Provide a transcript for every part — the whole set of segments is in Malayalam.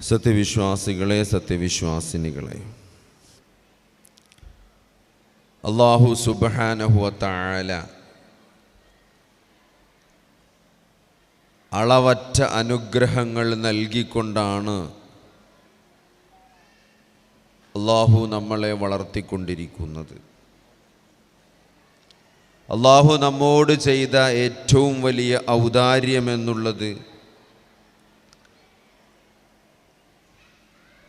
സത്യവിശ്വാസികളെ സത്യവിശ്വാസിനികളെ. അള്ളാഹു സുബാനഹുവത്തായാല അളവറ്റ അനുഗ്രഹങ്ങൾ നൽകിക്കൊണ്ടാണ് അള്ളാഹു നമ്മളെ വളർത്തിക്കൊണ്ടിരിക്കുന്നത്. അള്ളാഹു നമ്മോട് ചെയ്ത ഏറ്റവും വലിയ ഔദാര്യമെന്നുള്ളത്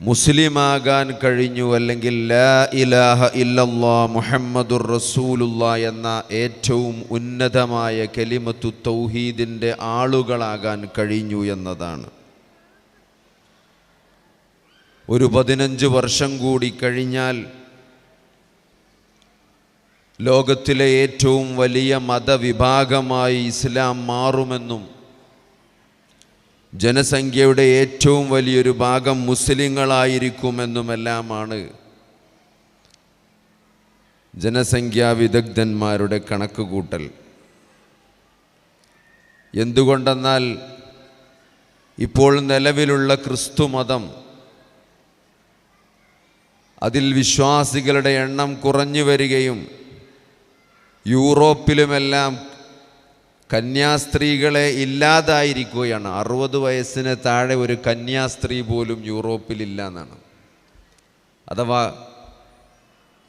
മുസ്ലിമാകാൻ കഴിഞ്ഞു അല്ലെങ്കിൽ ലാ ഇലാഹ ഇല്ലല്ലാ മുഹമ്മദുർ റസൂലുള്ള എന്ന ഏറ്റവും ഉന്നതമായ കലിമത്തു തൗഹീദിന്റെ ആളുകളാകാൻ കഴിഞ്ഞു എന്നതാണ്. ഒരു പതിനഞ്ച് വർഷം കൂടി കഴിഞ്ഞാൽ ലോകത്തിലെ ഏറ്റവും വലിയ മതവിഭാഗമായി ഇസ്ലാം മാറുമെന്നും ജനസംഖ്യയുടെ ഏറ്റവും വലിയൊരു ഭാഗം മുസ്ലിങ്ങളായിരിക്കുമെന്നുമെല്ലാമാണ് ജനസംഖ്യാ വിദഗ്ധന്മാരുടെ കണക്കുകൂട്ടൽ. എന്തുകൊണ്ടെന്നാൽ ഇപ്പോൾ നിലവിലുള്ള ക്രിസ്തുമതം അതിൽ വിശ്വാസികളുടെ എണ്ണം കുറഞ്ഞു വരികയും യൂറോപ്പിലുമെല്ലാം കന്യാസ്ത്രീകളെ ഇല്ലാതായിരിക്കുകയാണ്. അറുപത് വയസ്സിന് താഴെ ഒരു കന്യാസ്ത്രീ പോലും യൂറോപ്പിലില്ല എന്നാണ് അഥവാ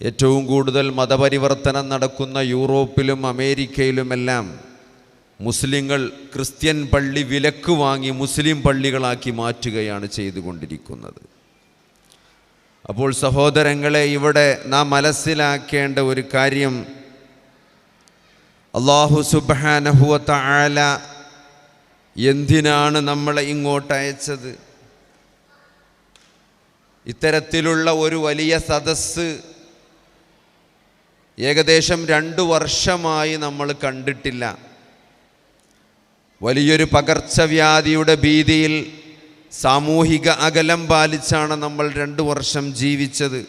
ഏറ്റവും കൂടുതൽ മതപരിവർത്തനം നടക്കുന്ന യൂറോപ്പിലും അമേരിക്കയിലുമെല്ലാം മുസ്ലിങ്ങൾ ക്രിസ്ത്യൻ പള്ളി വിലക്ക് വാങ്ങി മുസ്ലിം പള്ളികളാക്കി മാറ്റുകയാണ് ചെയ്തുകൊണ്ടിരിക്കുന്നത്. അപ്പോൾ സഹോദരങ്ങളെ ഇവിടെ നാം മനസ്സിലാക്കേണ്ട ഒരു കാര്യം അള്ളാഹു സുബാനഹുവത്ത ആല എന്തിനാണ് നമ്മളെ ഇങ്ങോട്ട് അയച്ചത്? ഇത്തരത്തിലുള്ള ഒരു വലിയ സദസ്സ് ഏകദേശം രണ്ടു വർഷമായി നമ്മൾ കണ്ടിട്ടില്ല. വലിയൊരു പകർച്ചവ്യാധിയുടെ ഭീതിയിൽ സാമൂഹിക അകലം പാലിച്ചാണ് നമ്മൾ രണ്ടു വർഷം ജീവിച്ചത്.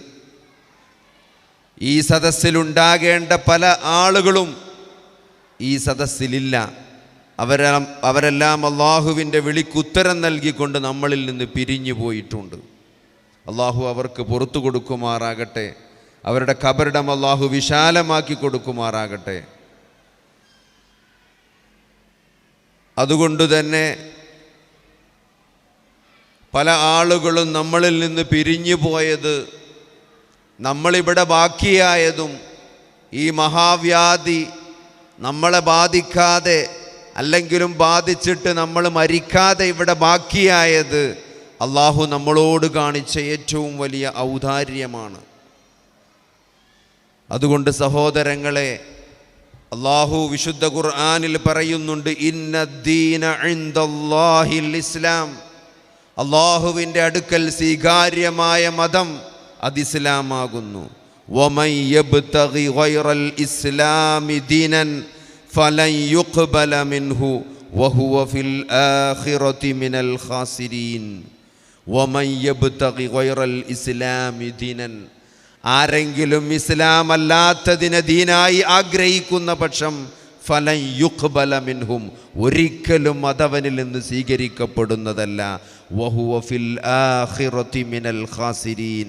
ഈ സദസ്സിലുണ്ടാകേണ്ട പല ആളുകളും ഈ സദസ്സിലില്ല. അവരെല്ലാം അവരെല്ലാം അള്ളാഹുവിന്റെ വിളിക്കുത്തരം നൽകിക്കൊണ്ട് നമ്മളിൽ നിന്ന് പിരിഞ്ഞു പോയിട്ടുണ്ട്. അള്ളാഹു അവർക്ക് പുറത്തു കൊടുക്കുമാറാകട്ടെ. അവരുടെ കബറിടം അള്ളാഹു വിശാലമാക്കി കൊടുക്കുമാറാകട്ടെ. അതുകൊണ്ട് തന്നെ പല ആളുകളും നമ്മളിൽ നിന്ന് പിരിഞ്ഞു പോയത് നമ്മളിവിടെ ബാക്കിയായതും ഈ മഹാവ്യാധി നമ്മളെ ബാധിക്കാതെ അല്ലെങ്കിലും ബാധിച്ചിട്ട് നമ്മൾ മരിക്കാതെ ഇവിടെ ബാക്കിയായത് അള്ളാഹു നമ്മളോട് കാണിച്ച ഏറ്റവും വലിയ ഔദാര്യമാണ്. അതുകൊണ്ട് സഹോദരങ്ങളെ അള്ളാഹു വിശുദ്ധ ഖുർആാനിൽ പറയുന്നുണ്ട് ഇന്നദ്ദീന ഇസ്ലാം. അള്ളാഹുവിന്റെ അടുക്കൽ സ്വീകാര്യമായ മതം അത് ഇസ്ലാമാകുന്നു. ومن يبتغي غير الإسلام دينا فلن يقبل منه وهو في الآخرة من الخاسرين ومن يبتغي غير الإسلام دينا ആരെങ്കിലും ഇസ്ലാം അല്ലാത്തതിനെ ദീനായി ആഗ്രഹിക്കുന്ന പക്ഷം ഫലൻ യുഖ്ബല മിൻഹും ഒരിക്കലും അതവനിൽ നിന്ന് സ്വീകരിക്കപ്പെടുന്നതല്ല വഹുവ ഫിൽ ആഖിറതി മിനൽ ഖാസിരീൻ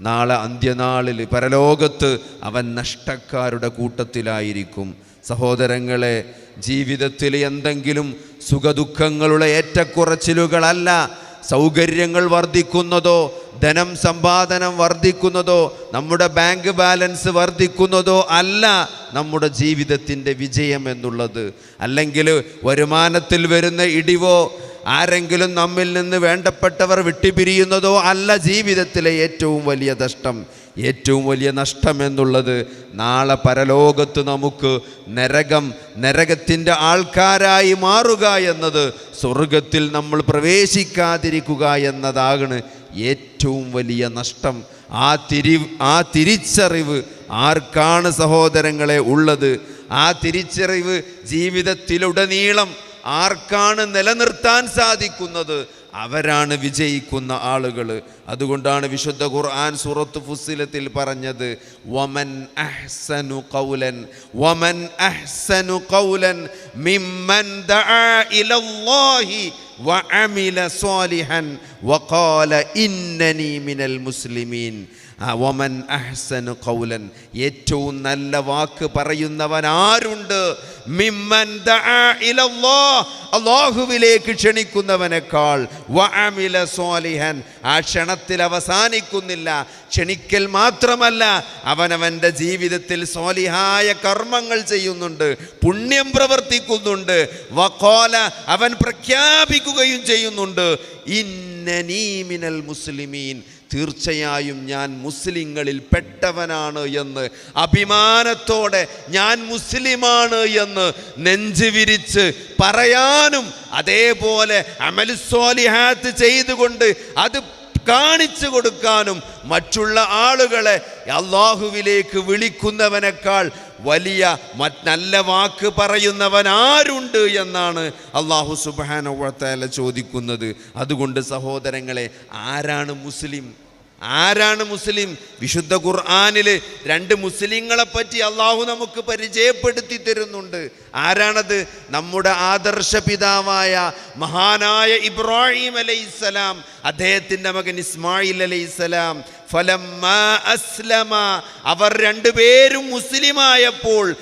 നാളെ അന്ത്യനാളിൽ പരലോകത്ത് അവൻ നഷ്ടക്കാരുടെ കൂട്ടത്തിലായിരിക്കും. സഹോദരങ്ങളെ ജീവിതത്തിൽ എന്തെങ്കിലും സുഖദുഃഖങ്ങളുടെ ഏറ്റക്കുറച്ചിലുകളല്ല സൗകര്യങ്ങൾ വർദ്ധിക്കുന്നതോ ധനം സമ്പാദനം വർദ്ധിക്കുന്നതോ നമ്മുടെ ബാങ്ക് ബാലൻസ് വർദ്ധിക്കുന്നതോ അല്ല നമ്മുടെ ജീവിതത്തിന്റെ വിജയം എന്നുള്ളത്. അല്ലെങ്കിൽ വരുമാനത്തിൽ വരുന്ന ഇടിവോ ആരെങ്കിലും നമ്മിൽ നിന്ന് വേണ്ടപ്പെട്ടവർ വിട്ടുപിരിയുന്നതോ അല്ല ജീവിതത്തിലെ ഏറ്റവും വലിയ നഷ്ടം. ഏറ്റവും വലിയ നഷ്ടം എന്നുള്ളത് നാളെ പരലോകത്ത് നമുക്ക് നരകം നരകത്തിന്റെ ആൾക്കാരായി മാറുക എന്നത് സ്വർഗത്തിൽ നമ്മൾ പ്രവേശിക്കാതിരിക്കുക എന്നതാണ് ഏറ്റവും വലിയ നഷ്ടം. ആ തിരി ആ തിരിച്ചറിവ് ആർക്കാണ് സഹോദരങ്ങളെ ഉള്ളത്? ആ തിരിച്ചറിവ് ജീവിതത്തിലുടനീളം ആർക്കാണ് നിലനിർത്താൻ സാധിക്കുന്നത്? അവരാണ് വിജയിക്കുന്ന ആളുകൾ അതുകൊണ്ടാണ് വിശുദ്ധ ഖുർആൻ സുറത്ത് ഫുസിലത്തിൽ പറഞ്ഞത് വമൻ അഹ്സനു കൗലൻ വമൻ അഹ്സനു കൗലൻ മിമ്മൻ ദഅ ഇലല്ലാഹി വഅമില സ്വാലിഹൻ വഖാല ഇന്നനി മിനൽ മുസ്ലിമീൻ. വമൻ അഹ്സനു ഖൗലൻ. ഏറ്റവും നല്ല വാക്ക് പറയുന്നവൻ ആരുണ്ട്? മിമ്മൻ അള്ളാഹുവിലേക്ക് ക്ഷണിക്കുന്നവനേക്കാൾ വഅമില ആ ക്ഷണത്തിൽ അവസാനിക്കുന്നില്ല. ക്ഷണിക്കൽ മാത്രമല്ല അവനവന്റെ ജീവിതത്തിൽ സ്വാലിഹായ കർമ്മങ്ങൾ ചെയ്യുന്നുണ്ട് പുണ്യം പ്രവർത്തിക്കുന്നുണ്ട്. വക്കോല അവൻ പ്രഖ്യാപിക്കുകയും ചെയ്യുന്നുണ്ട്. ഇന്നനീമിനൽ മുസ്ലിമീൻ. തീർച്ചയായും ഞാൻ മുസ്ലിങ്ങളിൽ പെട്ടവനാണ് എന്ന് അഭിമാനത്തോടെ ഞാൻ മുസ്ലിമാണ് എന്ന് നെഞ്ചുവിരിച്ച് പറയാനും അതേപോലെ അമലുസ്വാലിഹാത്ത് ചെയ്തുകൊണ്ട് അത് കാണിച്ചു കൊടുക്കാനും മറ്റുള്ള ആളുകളെ അള്ളാഹുവിലേക്ക് വിളിക്കുന്നവനേക്കാൾ വലിയ നല്ല വാക്ക് പറയുന്നവൻ ആരുണ്ട് എന്നാണ് അള്ളാഹു സുബാന ചോദിക്കുന്നത്. അതുകൊണ്ട് സഹോദരങ്ങളെ ആരാണ് മുസ്ലിം? ആരാണ് മുസ്ലിം? വിശുദ്ധ ഖുർആാനിൽ രണ്ട് മുസ്ലിങ്ങളെ പറ്റി അള്ളാഹു നമുക്ക് പരിചയപ്പെടുത്തി തരുന്നുണ്ട്. ആരാണത്? നമ്മുടെ ആദർശ പിതാവായ മഹാനായ ഇബ്രാഹിം അലൈഹിസ്സലാം അദ്ദേഹത്തിന്റെ മകൻ ഇസ്മായിൽ അലൈഹിസ്സലാം. ഫലമ്മ അസ്ലമ. അവർ രണ്ടുപേരും മുസ്ലിമായപ്പോൾ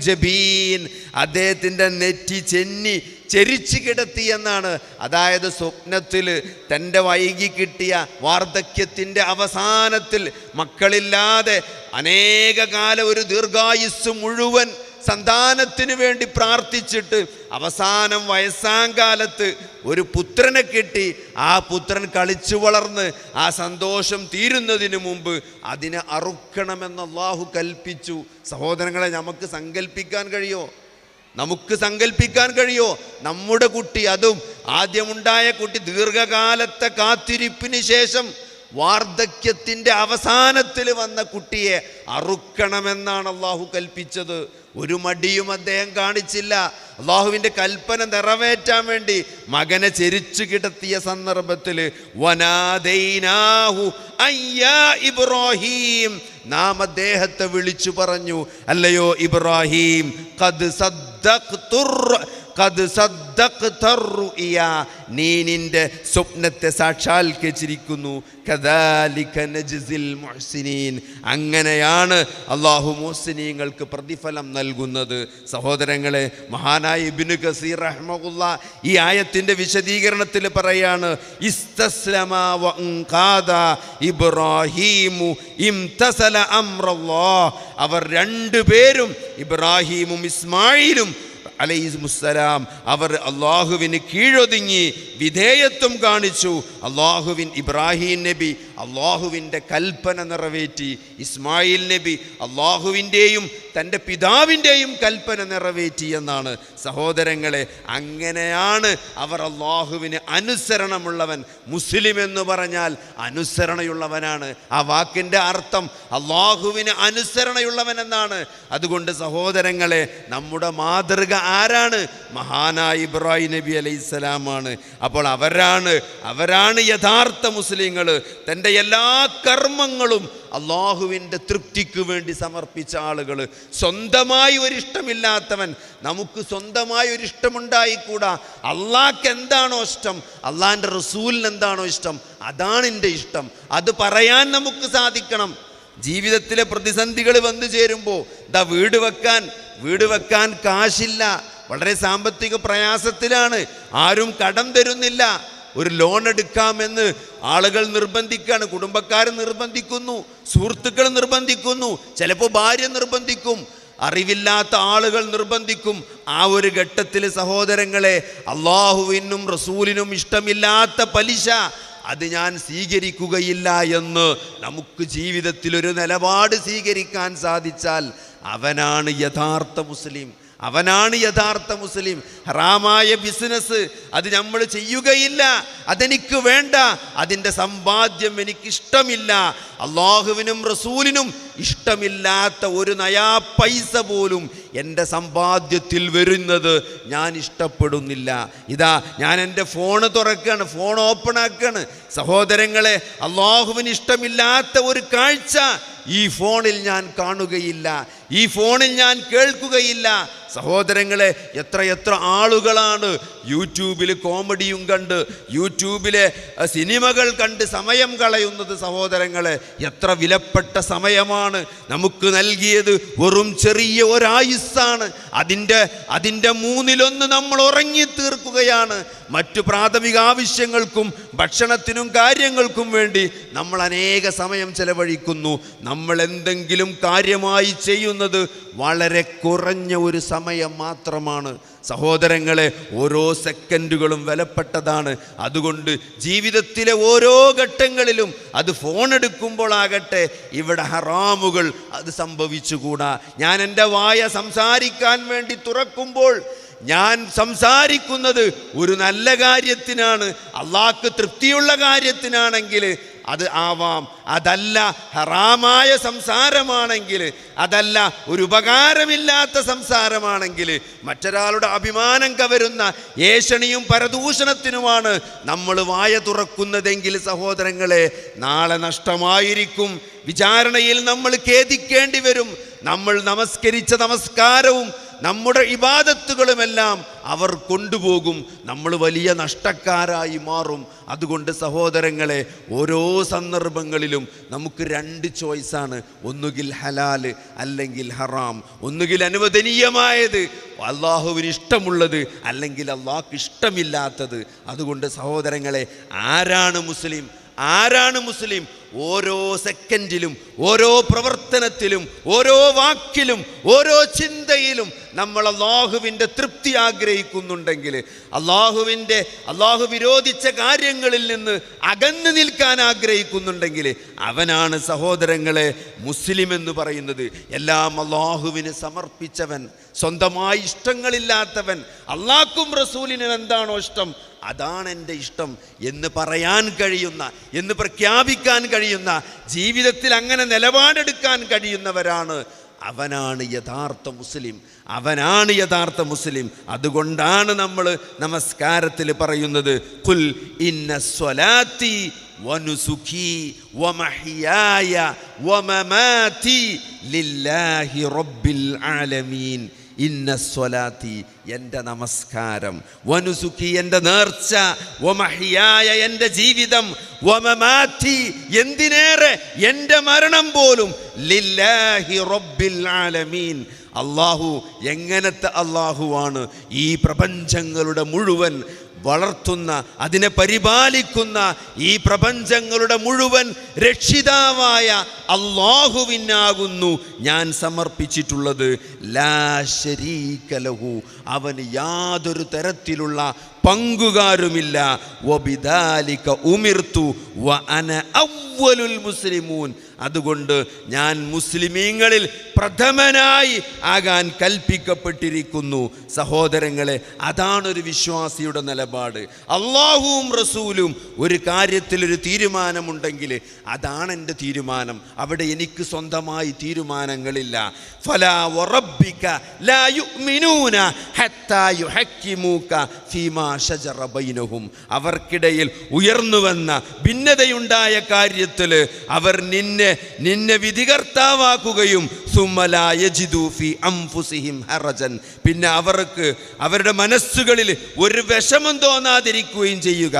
ജബീൻ. അദ്ദേഹത്തിന്റെ നെറ്റി ചെന്നി ചെരിച്ചു കിടത്തി എന്നാണ്. അതായത് സ്വപ്നത്തിൽ തന്റെ വൈകി കിട്ടിയ വാർദ്ധക്യത്തിന്റെ അവസാനത്തിൽ മക്കളില്ലാതെ അനേക കാലം ഒരു ദീർഘായുസ് മുഴുവൻ സന്താനത്തിന് വേണ്ടി പ്രാർത്ഥിച്ചിട്ട് അവസാനം വയസ്സാങ്കാലത്ത് ഒരു പുത്രനെ കിട്ടി. ആ പുത്രൻ കളിച്ചു വളർന്ന് ആ സന്തോഷം തീരുന്നതിന് മുമ്പ് അതിനെ അറുക്കണമെന്ന് അള്ളാഹു കൽപ്പിച്ചു. സഹോദരങ്ങളെ നമുക്ക് സങ്കല്പിക്കാൻ കഴിയോ? നമുക്ക് സങ്കല്പിക്കാൻ കഴിയോ? നമ്മുടെ കുട്ടി അതും. ആദ്യമുണ്ടായ കുട്ടി ദീർഘകാലത്തെ കാത്തിരിപ്പിന് ശേഷം വാർദ്ധക്യത്തിന്റെ അവസാനത്തിൽ വന്ന കുട്ടിയെ അറുക്കണമെന്നാണ് അള്ളാഹു കൽപ്പിച്ചത്. ഒരു മടിയും അദ്ദേഹം കാണിച്ചില്ല. അള്ളാഹുവിന്റെ കൽപ്പന നിറവേറ്റാൻ വേണ്ടി മകനെ ചെരിച്ചു കിടത്തിയ സന്ദർഭത്തിൽ വനാദൈനാഹു അയ്യാ ഇബ്രാഹിം നാം അദ്ദേഹത്തെ വിളിച്ചു പറഞ്ഞു അല്ലയോ ഇബ്രാഹിം സദ്ദഖ്തുർ. നീ നിന്റെ സ്വപ്നത്തെ സാക്ഷാത്കരിച്ചിരിക്കുന്നു അങ്ങനെയാണ് അള്ളാഹു മുഹ്സിനീങ്ങൾക്ക് പ്രതിഫലം നൽകുന്നത്. സഹോദരങ്ങളെ മഹാനായ ഇബ്നു കസീർ റഹ്മഹുല്ല ഈ ആയത്തിന്റെ വിശദീകരണത്തിൽ പറയാണ് ഇബ്രാഹീമു അവർ രണ്ടുപേരും ഇബ്രാഹീമും ഇസ്മായിലും അലൈഹിസ്മുസ്സലാം അവർ അള്ളാഹുവിന് കീഴൊതുങ്ങി വിധേയത്വം കാണിച്ചു. അള്ളാഹുവിൻ ഇബ്രാഹിം നബി അള്ളാഹുവിന്റെ കൽപ്പന നിറവേറ്റി. ഇസ്മായിൽ നബി അള്ളാഹുവിന്റെയും തന്റെ പിതാവിന്റെയും കൽപ്പന നിറവേറ്റി എന്നാണ്. സഹോദരങ്ങളെ അങ്ങനെയാണ് അവർ അള്ളാഹുവിന് അനുസരണമുള്ളവൻ. മുസ്ലിം എന്ന് പറഞ്ഞാൽ അനുസരണയുള്ളവനാണ്. ആ വാക്കിന്റെ അർത്ഥം അള്ളാഹുവിന് അനുസരണയുള്ളവൻ എന്നാണ്. അതുകൊണ്ട് സഹോദരങ്ങളെ നമ്മുടെ മാതൃക ആരാണ്? മഹാനായ ഇബ്രാഹിം നബി അലൈഹിസ്സലാമാണ്. അപ്പോൾ അവരാണ് അവരാണ് യഥാർത്ഥ മുസ്ലിങ്ങൾ. തന്റെ എല്ലാ കർമ്മങ്ങളും അള്ളാഹുവിന്റെ തൃപ്തിക്ക് വേണ്ടി സമർപ്പിച്ച ആളുകൾ സ്വന്തമായി ഒരിഷ്ടമില്ലാത്തവൻ നമുക്ക് സ്വന്തമായി ഒരിഷ്ടമുണ്ടായിക്കൂടാ. അള്ളാഹ്ക്ക് എന്താണോ ഇഷ്ടം? അള്ളാഹിന്റെ റസൂലിന് എന്താണോ ഇഷ്ടം? അതാണ് എന്റെ ഇഷ്ടം. അത് പറയാൻ നമുക്ക് സാധിക്കണം. ജീവിതത്തിലെ പ്രതിസന്ധികൾ വന്നു ചേരുമ്പോൾ ദാ വീട് വെക്കാൻ വീട് വെക്കാൻ കാശില്ല. വളരെ സാമ്പത്തിക പ്രയാസത്തിലാണ്. ആരും കടം തരുന്നില്ല. ഒരു ലോൺ എടുക്കാമെന്ന് ആളുകൾ നിർബന്ധിക്കുകയാണ് കുടുംബക്കാർ നിർബന്ധിക്കുന്നു സുഹൃത്തുക്കൾ നിർബന്ധിക്കുന്നു ചിലപ്പോൾ ഭാര്യ നിർബന്ധിക്കും അറിവില്ലാത്ത ആളുകൾ നിർബന്ധിക്കും. ആ ഒരു ഘട്ടത്തിൽ സഹോദരങ്ങളെ അള്ളാഹുവിനും റസൂലിനും ഇഷ്ടമില്ലാത്ത പലിശ അത് ഞാൻ സ്വീകരിക്കുകയില്ല എന്ന് നമുക്ക് ജീവിതത്തിൽ ഒരു നിലപാട് സ്വീകരിക്കാൻ സാധിച്ചാൽ അവനാണ് യഥാർത്ഥ മുസ്ലിം. അവനാണ് യഥാർത്ഥ മുസ്ലിം. ഹറാമായ ബിസിനസ് അത് നമ്മൾ ചെയ്യുകയില്ല. അതെനിക്ക് വേണ്ട. അതിന്റെ സമ്പാദ്യം എനിക്കിഷ്ടമില്ല. അള്ളാഹുവിനും റസൂലിനും ഇഷ്ടമില്ലാത്ത ഒരു നയാ പൈസ പോലും എന്റെ സമ്പാദ്യത്തിൽ വരുന്നത് ഞാൻ ഇഷ്ടപ്പെടുന്നില്ല. ഇതാ ഞാൻ എന്റെ ഫോണ് തുറക്കുകയാണ്. ഫോൺ ഓപ്പൺ ആക്കുകയാണ്. സഹോദരങ്ങളെ അള്ളാഹുവിന് ഇഷ്ടമില്ലാത്ത ഒരു കാഴ്ച ഈ ഫോണിൽ ഞാൻ കാണുകയില്ല. ഈ ഫോണിൽ ഞാൻ കേൾക്കുകയില്ല. സഹോദരങ്ങളെ എത്രയെത്ര ആളുകളാണ് യൂട്യൂബിൽ കോമഡിയും കണ്ട് യൂട്യൂബിലെ സിനിമകൾ കണ്ട് സമയം കളയുന്നത് സഹോദരങ്ങളെ. എത്ര വിലപ്പെട്ട സമയമാണ് നമുക്ക് നൽകിയത്. വെറും ചെറിയ ഒരായുസ്സാണ്. അതിന്റെ അതിന്റെ മൂന്നിലൊന്ന് നമ്മൾ ഉറങ്ങി തീർക്കുകയാണ് മറ്റു പ്രാഥമിക ആവശ്യങ്ങൾക്കും ഭക്ഷണത്തിനും കാര്യങ്ങൾക്കും വേണ്ടി നമ്മൾ അനേക സമയം ചെലവഴിക്കുന്നു. നമ്മൾ എന്തെങ്കിലും കാര്യമായി ചെയ്യുന്നത് വളരെ കുറഞ്ഞ ഒരു സമയം മാത്രമാണ്. സഹോദരങ്ങളെ ഓരോ സെക്കൻഡുകളും വിലപ്പെട്ടതാണ്. അതുകൊണ്ട് ജീവിതത്തിലെ ഓരോ ഘട്ടങ്ങളിലും അത് ഫോൺ എടുക്കുമ്പോഴാകട്ടെ ഇവിടെ ഹറാമുകൾ അത് സംഭവിച്ചുകൂടാ. ഞാൻ എന്റെ വായ സംസാരിക്കാൻ വേണ്ടി തുറക്കുമ്പോൾ ഞാൻ സംസാരിക്കുന്നത് ഒരു നല്ല കാര്യത്തിനാണ്. അള്ളാഹ്ക്ക് തൃപ്തിയുള്ള കാര്യത്തിനാണെങ്കിൽ അത് ആവാം. അതല്ല ഹറാമായ സംസാരമാണെങ്കിൽ അതല്ല ഒരു ഉപകാരമില്ലാത്ത സംസാരമാണെങ്കിൽ മറ്റൊരാളുടെ അഭിമാനം കവരുന്ന ഏഷണിയും പരദൂഷണത്തിനുമാണ് നമ്മൾ വായ തുറക്കുന്നതെങ്കിൽ സഹോദരങ്ങളെ നാളെ നഷ്ടമായിരിക്കും. വിചാരണയിൽ നമ്മൾ ഖേദിക്കേണ്ടി വരും. നമ്മൾ നമസ്കരിച്ച നമസ്കാരവും നമ്മുടെ ഇബാദത്തുകളുമെല്ലാം അവർ കൊണ്ടുപോകും. നമ്മൾ വലിയ നഷ്ടക്കാരായി മാറും. അതുകൊണ്ട് സഹോദരങ്ങളെ ഓരോ സന്ദർഭങ്ങളിലും നമുക്ക് രണ്ട് ചോയ്സാണ് ഒന്നുകിൽ ഹലാൽ അല്ലെങ്കിൽ ഹറാം. ഒന്നുകിൽ അനുവദനീയമായത് അള്ളാഹുവിന് ഇഷ്ടമുള്ളത് അല്ലെങ്കിൽ അള്ളാഹ്ക്ക് ഇഷ്ടമില്ലാത്തത്. അതുകൊണ്ട് സഹോദരങ്ങളെ ആരാണ് മുസ്ലിം? ആരാണ് മുസ്ലിം? ഓരോ സെക്കൻഡിലും ഓരോ പ്രവർത്തനത്തിലും ഓരോ വാക്കിലും ഓരോ ചിന്തയിലും നമ്മൾ അള്ളാഹുവിന്റെ തൃപ്തി ആഗ്രഹിക്കുന്നുണ്ടെങ്കിൽ അള്ളാഹുവിന്റെ അള്ളാഹു വിരോധിച്ച കാര്യങ്ങളിൽ നിന്ന് അകന്നു നിൽക്കാൻ ആഗ്രഹിക്കുന്നുണ്ടെങ്കിൽ അവനാണ് സഹോദരങ്ങളെ മുസ്ലിം എന്ന് പറയുന്നത്. എല്ലാം അള്ളാഹുവിന് സമർപ്പിച്ചവൻ സ്വന്തമായി ഇഷ്ടങ്ങളില്ലാത്തവൻ അള്ളാഹ്ക്കും റസൂലിനും എന്താണോ ഇഷ്ടം? അതാണ് എന്റെ ഇഷ്ടം എന്ന് പറയാൻ കഴിയുന്ന എന്ന് പ്രഖ്യാപിക്കാൻ കഴിയുന്ന ജീവിതത്തിൽ അങ്ങനെ നിലപാടെടുക്കാൻ കഴിയുന്നവരാണ്. അവനാണ് യഥാർത്ഥ മുസ്ലിം. അവനാണ് യഥാർത്ഥ മുസ്ലിം. അതുകൊണ്ടാണ് നമ്മൾ നമസ്കാരത്തിൽ പറയുന്നത് കുൽ ഇന്ന സ്വലാത്തി വമമാതി ലില്ലാഹി റബ്ബിൽ ആലമീൻ. ഇന്ന സ്വലാത്തി എന്റെ നമസ്കാരം. വനുസുഖി എന്റെ നേർച്ച. വമഹിയായ എന്റെ ജീവിതം. വമമാറ്റി എന്തിനേറെ എന്റെ മരണം പോലും. ലില്ലാഹി റബ്ബിൽ ആലമീൻ. അള്ളാഹു എങ്ങനത്തെ അള്ളാഹുവാണ് ഈ പ്രപഞ്ചങ്ങളുടെ മുഴുവൻ വളർത്തുന്ന അതിനെ പരിപാലിക്കുന്ന ഈ പ്രപഞ്ചങ്ങളുടെ മുഴുവൻ രക്ഷിതാവായ അള്ളാഹുവിനാകുന്നു ഞാൻ സമർപ്പിച്ചിട്ടുള്ളത്. ലാ ശരീക ലഹു. അവന് യാതൊരു തരത്തിലുള്ള പങ്കുകാരുമില്ല. വബിദാലിക ഉമിർത്തു വ അന അവ്വലുൽ മുസ്ലിമൂൻ. അതുകൊണ്ട് ഞാൻ മുസ്ലിമീങ്ങളിൽ പ്രഥമനായി ആകാൻ കൽപ്പിക്കപ്പെട്ടിരിക്കുന്നു. സഹോദരങ്ങളെ അതാണ് ഒരു വിശ്വാസിയുടെ നിലപാട്. അള്ളാഹുവും റസൂലും ഒരു കാര്യത്തിൽ ഒരു തീരുമാനമുണ്ടെങ്കിൽ അതാണ് എന്റെ തീരുമാനം. അവിടെ എനിക്ക് സ്വന്തമായി തീരുമാനങ്ങളില്ല. ഫലാ വറബ്ബിക ലാ യുഅ്മിനൂന ഹത്താ യുഹക്കിമൂക ഫീമാ ശജറ ബൈനഹും. അവർക്കിടയിൽ ഉയർന്നു വന്ന ഭിന്നതയുണ്ടായ കാര്യത്തിൽ അവർ നിന്നെ നിന്നെ വിധികർത്താവാക്കുകയും സുമ്മലാ യജിദു ഫീ അംഫുസിഹിം ഹറജൻ. പിന്നെ അവർക്ക് അവരുടെ മനസ്സുകളിൽ ഒരു വിഷമം തോന്നാതിരിക്കുകയും ചെയ്യുക.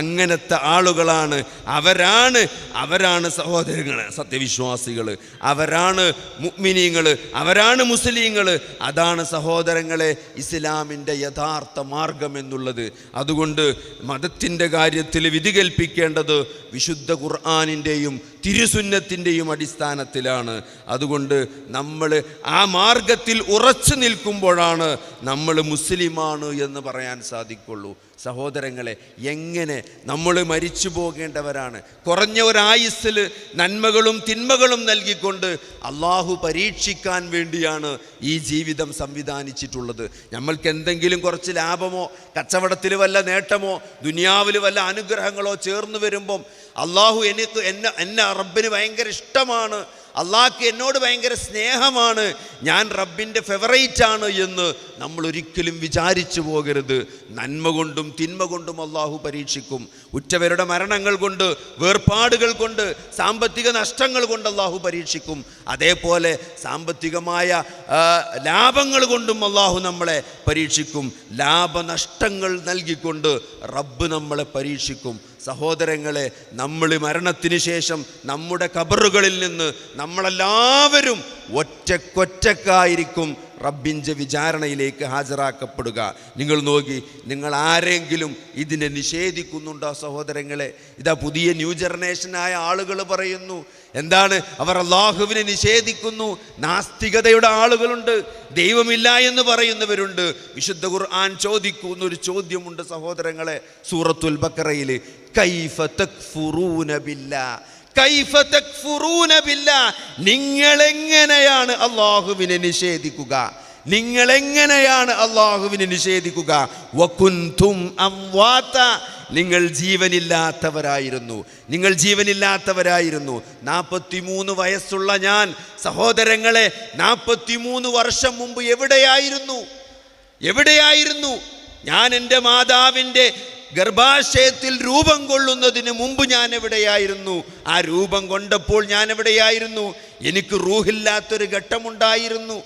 അങ്ങനത്തെ ആളുകളാണ് അവരാണ് അവരാണ് സഹോദരങ്ങൾ സത്യവിശ്വാസികൾ അവരാണ് മുഗ്മിനീങ്ങൾ അവരാണ് മുസ്ലിങ്ങൾ അതാണ് സഹോദരങ്ങളെ ഇസ്ലാമിന്റെ യഥാർത്ഥ മാർഗം എന്നുള്ളത്. അതുകൊണ്ട് മതത്തിന്റെ കാര്യത്തിൽ വിധി കൽപ്പിക്കേണ്ടത് വിശുദ്ധ ഖുർആാനിന്റെയും തിരുസുന്നത്തിന്റെയും അടിസ്ഥാനത്തിലാണ്. അതുകൊണ്ട് നമ്മൾ ആ മാർഗത്തിൽ ഉറച്ചു നിൽക്കുമ്പോഴാണ് നമ്മൾ മുസ്ലിമാണ് എന്ന് പറയാൻ സാധിക്കുള്ളൂ. സഹോദരങ്ങളെ എങ്ങനെ നമ്മൾ മരിച്ചു പോകേണ്ടവരാണ്? കുറഞ്ഞ ഒരായുസ്സിൽ നന്മകളും തിന്മകളും നൽകിക്കൊണ്ട് അള്ളാഹു പരീക്ഷിക്കാൻ വേണ്ടിയാണ് ഈ ജീവിതം സംവിധാനിച്ചിട്ടുള്ളത്. നമ്മൾക്ക് എന്തെങ്കിലും കുറച്ച് ലാഭമോ കച്ചവടത്തിൽ വല്ല നേട്ടമോ ദുനിയാവിൽ വല്ല അനുഗ്രഹങ്ങളോ ചേർന്ന് വരുമ്പം അള്ളാഹു എനിക്ക് എന്നെ എന്നെ റബ്ബിന് ഭയങ്കര ഇഷ്ടമാണ്. അള്ളാഹ്ക്ക് എന്നോട് ഭയങ്കര സ്നേഹമാണ്. ഞാൻ റബ്ബിന്റെ ആണ് എന്ന് നമ്മൾ ഒരിക്കലും വിചാരിച്ചു പോകരുത്. നന്മ കൊണ്ടും തിന്മ കൊണ്ടും അള്ളാഹു പരീക്ഷിക്കും. ഉറ്റവരുടെ മരണങ്ങൾ കൊണ്ട് വേർപാടുകൾ കൊണ്ട് സാമ്പത്തിക നഷ്ടങ്ങൾ കൊണ്ട് അള്ളാഹു പരീക്ഷിക്കും. അതേപോലെ സാമ്പത്തികമായ ലാഭങ്ങൾ കൊണ്ടും അള്ളാഹു നമ്മളെ പരീക്ഷിക്കും. ലാഭനഷ്ടങ്ങൾ നൽകിക്കൊണ്ട് റബ്ബ് നമ്മളെ പരീക്ഷിക്കും. സഹോദരങ്ങളെ നമ്മൾ മരണത്തിന് ശേഷം നമ്മുടെ കബറുകളിൽ നിന്ന് നമ്മളെല്ലാവരും ഒറ്റക്കൊറ്റക്കായിരിക്കും റബ്ബിന്റെ വിചാരണയിലേക്ക് ഹാജരാക്കപ്പെടുക. നിങ്ങൾ നോക്കി നിങ്ങൾ ആരെങ്കിലും ഇതിനെ നിഷേധിക്കുന്നുണ്ടോ സഹോദരങ്ങളെ? ഇതാ പുതിയ ന്യൂ ജനറേഷനായ ആളുകൾ പറയുന്നു എന്താണ്? അവർ അള്ളാഹുവിനെ നിഷേധിക്കുന്നു. നാസ്തികതയുടെ ആളുകളുണ്ട് ദൈവമില്ല എന്ന് പറയുന്നവരുണ്ട്. വിശുദ്ധ ഖുർആൻ ചോദിക്കുന്ന ഒരു ചോദ്യമുണ്ട് സഹോദരങ്ങളെ സൂറത്തുൽ ബക്കറയിൽ. കൈഫ തക്ഫുറൂന ബില്ലാ. എങ്ങനെയാണ് അള്ളാഹുവിനെ നിഷേധിക്കുക? നിങ്ങൾ എങ്ങനെയാണ് അള്ളാഹുവിനെ നിഷേധിക്കുക? നിങ്ങൾ ജീവനില്ലാത്തവരായിരുന്നു. നിങ്ങൾ ജീവനില്ലാത്തവരായിരുന്നു. നാൽപ്പത്തിമൂന്ന് വയസ്സുള്ള ഞാൻ സഹോദരങ്ങളെ നാൽപ്പത്തിമൂന്ന് വർഷം മുമ്പ് എവിടെയായിരുന്നു? എവിടെയായിരുന്നു? ഞാൻ എന്റെ മാതാവിന്റെ ഗർഭാശയത്തിൽ രൂപം കൊള്ളുന്നതിന് മുമ്പ് ഞാൻ എവിടെയായിരുന്നു ആ രൂപം കൊണ്ടപ്പോൾ ഞാൻ എവിടെയായിരുന്നു എനിക്ക് റൂഹില്ലാത്തൊരു ഘട്ടമുണ്ടായിരുന്നു.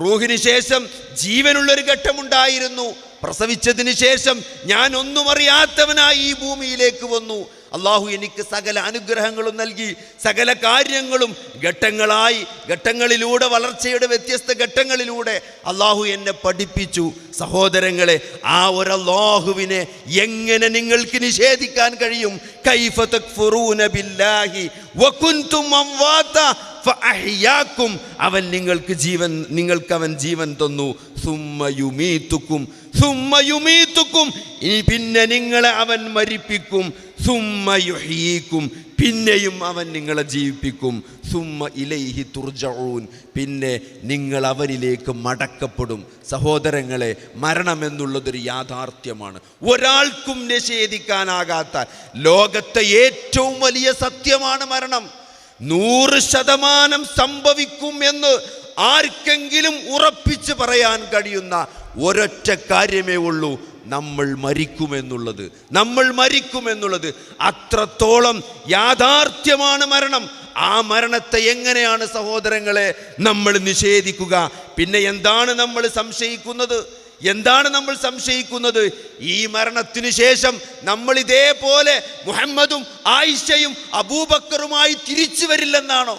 റൂഹിന് ശേഷം ജീവനുള്ളൊരു ഘട്ടമുണ്ടായിരുന്നു. പ്രസവിച്ചതിന് ശേഷം ഞാൻ ഒന്നും അറിയാത്തവനായി ഈ ഭൂമിയിലേക്ക് വന്നു. അള്ളാഹു എനിക്ക് സകല അനുഗ്രഹങ്ങളും നൽകി സകല കാര്യങ്ങളും ഘട്ടങ്ങളായി ഘട്ടങ്ങളിലൂടെ വളർച്ചയുടെ വ്യത്യസ്ത ഘട്ടങ്ങളിലൂടെ അള്ളാഹു എന്നെ പഠിപ്പിച്ചു. സഹോദരങ്ങളെ ആ ഒരു അള്ളാഹുവിനെ എങ്ങനെ നിങ്ങൾക്ക് നിഷേധിക്കാൻ കഴിയും? അവൻ നിങ്ങൾക്ക് ജീവൻ നിങ്ങൾക്ക് അവൻ ജീവൻ തന്നു. സുമ്മ യുമീത്തുക്കും സുമ്മ യുമീത്തുക്കും ഇനി പിന്നെ നിങ്ങളെ അവൻ മരിപ്പിക്കും. സുമ്മയുഹീക്കും പിന്നെയും അവൻ നിങ്ങളെ ജീവിപ്പിക്കും. സുമ്മ ഇലൈഹി തുർജഊൻ പിന്നെ നിങ്ങൾ അവനിലേക്ക് മടക്കപ്പെടും. സഹോദരങ്ങളെ മരണമെന്നുള്ളതൊരു യാഥാർത്ഥ്യമാണ്. ഒരാൾക്കും നിഷേധിക്കാനാകാത്ത ലോകത്തെ ഏറ്റവും വലിയ സത്യമാണ് മരണം. നൂറ് ശതമാനം സംഭവിക്കും എന്ന് ആർക്കെങ്കിലും ഉറപ്പിച്ച് പറയാൻ കഴിയുന്ന ഒരൊറ്റ കാര്യമേ ഉള്ളൂ നമ്മൾ മരിക്കുമെന്നുള്ളത്. നമ്മൾ മരിക്കുമെന്നുള്ളത്. അത്രത്തോളം യാഥാർത്ഥ്യമാണ് മരണം. ആ മരണത്തെ എങ്ങനെയാണ് സഹോദരങ്ങളെ നമ്മൾ നിഷേധിക്കുക? പിന്നെ എന്താണ് നമ്മൾ സംശയിക്കുന്നത്? എന്താണ് നമ്മൾ സംശയിക്കുന്നത്? ഈ മരണത്തിന് ശേഷം നമ്മൾ ഇതേപോലെ മുഹമ്മദും ആയിഷയും അബൂബക്കറുമായി തിരിച്ചു വരില്ലെന്നാണോ?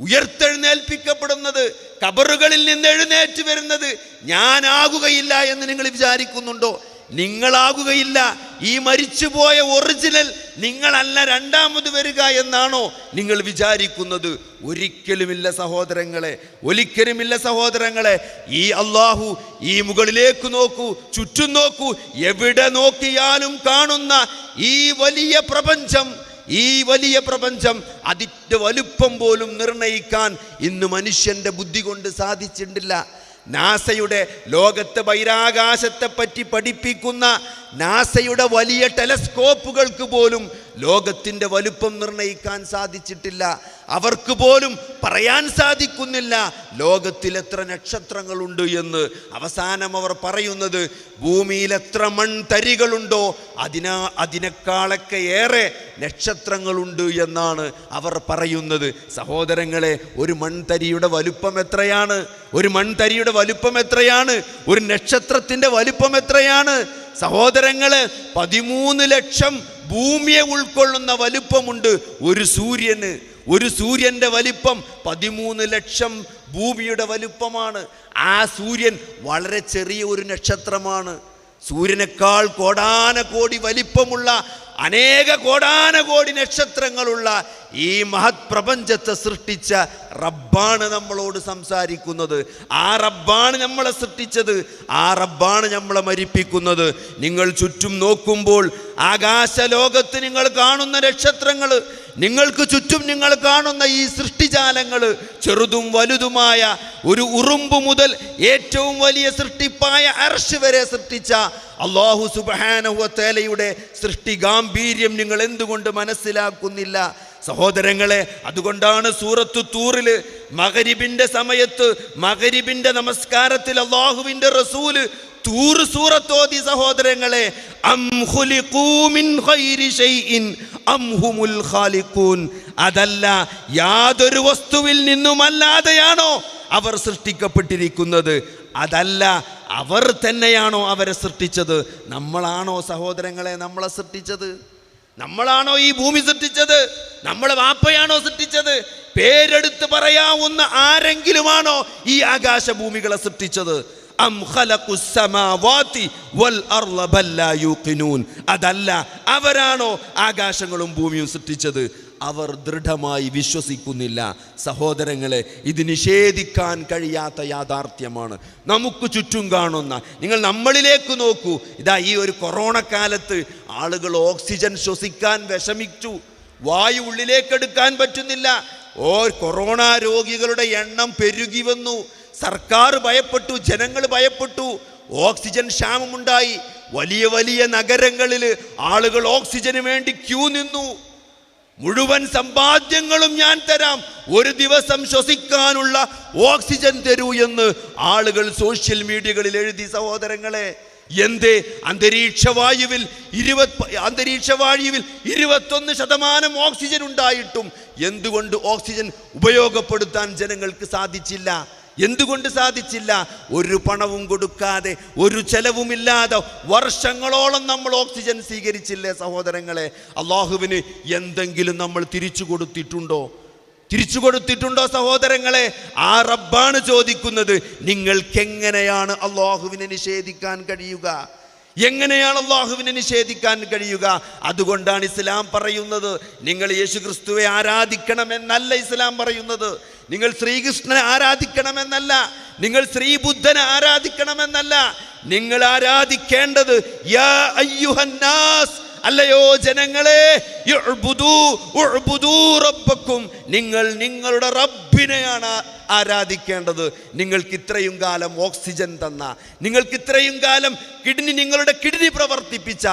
ഉയർത്തെഴുന്നേൽപ്പിക്കപ്പെടുന്നത് കബറുകളിൽ നിന്ന് എഴുന്നേറ്റ് വരുന്നത് ഞാനാകുകയില്ല എന്ന് നിങ്ങൾ വിചാരിക്കുന്നുണ്ടോ? നിങ്ങളാകുകയില്ല. ഈ മരിച്ചുപോയ ഒറിജിനൽ നിങ്ങളല്ല രണ്ടാമത് വരിക എന്നാണോ നിങ്ങൾ വിചാരിക്കുന്നത്? ഒരിക്കലുമില്ല സഹോദരങ്ങളെ ഒരിക്കലുമില്ല സഹോദരങ്ങളെ. ഈ അള്ളാഹു ഈ മുകളിലേക്ക് നോക്കൂ ചുറ്റും നോക്കൂ. എവിടെ നോക്കിയാലും കാണുന്ന ഈ വലിയ പ്രപഞ്ചം ഈ വലിയ പ്രപഞ്ചം അതിന്റെ വലുപ്പം പോലും നിർണയിക്കാൻ ഇന്ന് മനുഷ്യന്റെ ബുദ്ധി കൊണ്ട് സാധിച്ചിട്ടില്ല. നാസയുടെ ലോകത്തെ ബഹിരാകാശത്തെപ്പറ്റി പഠിപ്പിക്കുന്ന നാസയുടെ വലിയ ടെലസ്കോപ്പുകൾക്ക് പോലും ലോകത്തിന്റെ വലുപ്പം നിർണയിക്കാൻ സാധിച്ചിട്ടില്ല. അവർക്ക് പോലും പറയാൻ സാധിക്കുന്നില്ല ലോകത്തിൽ എത്ര നക്ഷത്രങ്ങളുണ്ട് എന്ന്. അവസാനം അവർ പറയുന്നത് ഭൂമിയിൽ എത്ര മൺതരികളുണ്ടോ അതിനാ അതിനേക്കാളൊക്കെ ഏറെ നക്ഷത്രങ്ങളുണ്ട് എന്നാണ് അവർ പറയുന്നത്. സഹോദരങ്ങളെ ഒരു മൺതരിയുടെ വലുപ്പം എത്രയാണ്? ഒരു മൺതരിയുടെ വലുപ്പം എത്രയാണ്? ഒരു നക്ഷത്രത്തിന്റെ വലുപ്പം എത്രയാണ്? സഹോദരങ്ങളെ പതിമൂന്ന് ലക്ഷം ഭൂമിയെ ഉൾക്കൊള്ളുന്ന വലിപ്പമുണ്ട് ഒരു സൂര്യന്. ഒരു സൂര്യന്റെ വലിപ്പം പതിമൂന്ന് ലക്ഷം ഭൂമിയുടെ വലിപ്പമാണ്. ആ സൂര്യൻ വളരെ ചെറിയ ഒരു നക്ഷത്രമാണ്. സൂര്യനേക്കാൾ കോടാന കോടി വലിപ്പമുള്ള അനേക കോടാന കോടി നക്ഷത്രങ്ങളുള്ള ഈ മഹത് പ്രപഞ്ചത്തെ സൃഷ്ടിച്ച റബ്ബാണ് നമ്മളോട് സംസാരിക്കുന്നത്. ആ റബ്ബാണ് നമ്മളെ സൃഷ്ടിച്ചത്. ആ റബ്ബാണ് നമ്മളെ മരിപ്പിക്കുന്നത്. നിങ്ങൾ ചുറ്റും നോക്കുമ്പോൾ ആകാശ ലോകത്ത് നിങ്ങൾ കാണുന്ന നക്ഷത്രങ്ങൾ നിങ്ങൾക്ക് ചുറ്റും നിങ്ങൾ കാണുന്ന ഈ സൃഷ്ടിജാലങ്ങൾ ചെറുതും വലുതുമായ ഒരു ഉറുമ്പ് മുതൽ ഏറ്റവും വലിയ സൃഷ്ടിപ്പായ അർഷ് വരെ സൃഷ്ടിച്ച അള്ളാഹു സുബാനഹുവത്തേലയുടെ സൃഷ്ടി ഗാംഭീര്യം നിങ്ങൾ എന്തുകൊണ്ട് മനസ്സിലാക്കുന്നില്ല? സഹോദരങ്ങളെ അതുകൊണ്ടാണ് സൂറത്ത് തൂറിൽ മകരിബിന്റെ സമയത്ത് മകരിബിന്റെ നമസ്കാരത്തിൽ അള്ളാഹുവിന്റെ റസൂൽ തൂർ സൂറത്തോതി സഹോദരങ്ങളെ അതല്ല യാതൊരു വസ്തുവിൽ നിന്നുമല്ലാതെയാണോ അവർ സൃഷ്ടിക്കപ്പെട്ടിരിക്കുന്നത്. അതല്ല അവർ തന്നെയാണോ അവരെ സൃഷ്ടിച്ചത്? നമ്മളാണോ സഹോദരങ്ങളെ നമ്മളെ സൃഷ്ടിച്ചത്? നമ്മളാണോ ഈ ഭൂമി സൃഷ്ടിച്ചത്? നമ്മളെ വാപ്പയാണോ സൃഷ്ടിച്ചത്? പേരെടുത്ത് പറയാവുന്ന ആരെങ്കിലുമാണോ ഈ ആകാശഭൂമികളെ സൃഷ്ടിച്ചത്? അതല്ല അവരാണോ ആകാശങ്ങളും ഭൂമിയും സൃഷ്ടിച്ചത്? അവർ ദൃഢമായി വിശ്വസിക്കുന്നില്ല. സഹോദരങ്ങളെ ഇത് നിഷേധിക്കാൻ കഴിയാത്ത യാഥാർത്ഥ്യമാണ്. നമുക്ക് ചുറ്റും കാണുന്ന നിങ്ങൾ നമ്മളിലേക്ക് നോക്കൂ. ഇതാ ഈ ഒരു കൊറോണ കാലത്ത് ആളുകൾ ഓക്സിജൻ ശ്വസിക്കാൻ വിഷമിച്ചു. വായു ഉള്ളിലേക്കെടുക്കാൻ പറ്റുന്നില്ല. ഓ കൊറോണ രോഗികളുടെ എണ്ണം പെരുകി വന്നു. സർക്കാർ ഭയപ്പെട്ടു ജനങ്ങൾ ഭയപ്പെട്ടു. ഓക്സിജൻ ക്ഷാമമുണ്ടായി. വലിയ വലിയ നഗരങ്ങളിൽ ആളുകൾ ഓക്സിജന് വേണ്ടി ക്യൂ നിന്നു. മുഴുവൻ സമ്പാദ്യങ്ങളും ഞാൻ തരാം. ഒരു ദിവസം ശ്വസിക്കാനുള്ള ഓക്സിജൻ തരൂ എന്ന് ആളുകൾ സോഷ്യൽ മീഡിയകളിൽ എഴുതി സഹോദരങ്ങളെ. എന്തേ? അന്തരീക്ഷ വായുവിൽ ഇരുപത് അന്തരീക്ഷ വായുവിൽ ഇരുപത്തൊന്ന് ശതമാനം ഓക്സിജൻ ഉണ്ടായിട്ടും. എന്തുകൊണ്ട് ഓക്സിജൻ ഉപയോഗപ്പെടുത്താൻ ജനങ്ങൾക്ക് സാധിച്ചില്ല? എന്തുകൊണ്ട് സാധിച്ചില്ല? ഒരു പണവും കൊടുക്കാതെ ഒരു ചെലവുമില്ലാതെ വർഷങ്ങളോളം നമ്മൾ ഓക്സിജൻ സ്വീകരിച്ചില്ലേ സഹോദരങ്ങളെ? അള്ളാഹുവിന് എന്തെങ്കിലും നമ്മൾ തിരിച്ചു കൊടുത്തിട്ടുണ്ടോ? തിരിച്ചു കൊടുത്തിട്ടുണ്ടോ സഹോദരങ്ങളെ? ആ റബ്ബാണ് ചോദിക്കുന്നത് നിങ്ങൾക്കെങ്ങനെയാണ് അള്ളാഹുവിനെ നിഷേധിക്കാൻ കഴിയുക? എങ്ങനെയാണ് അള്ളാഹുവിനെ നിഷേധിക്കാൻ കഴിയുക? അതുകൊണ്ടാണ് ഇസ്ലാം പറയുന്നത് നിങ്ങൾ യേശു ആരാധിക്കണം എന്നല്ല ഇസ്ലാം പറയുന്നത്. നിങ്ങൾ ശ്രീകൃഷ്ണനെ ആരാധിക്കണമെന്നല്ല നിങ്ങൾ ശ്രീബുദ്ധനെ ആരാധിക്കണമെന്നല്ല നിങ്ങൾ ആരാധിക്കേണ്ടത് അല്ലയോ ജനങ്ങളെ റബ്ബക്കും നിങ്ങൾ നിങ്ങളുടെ റബ്ബിനെയാണ് ആരാധിക്കേണ്ടത്. നിങ്ങൾക്ക് ഇത്രയും കാലം ഓക്സിജൻ തന്ന നിങ്ങൾക്ക് ഇത്രയും കാലം കിഡ്നി നിങ്ങളുടെ കിഡ്നി പ്രവർത്തിപ്പിച്ച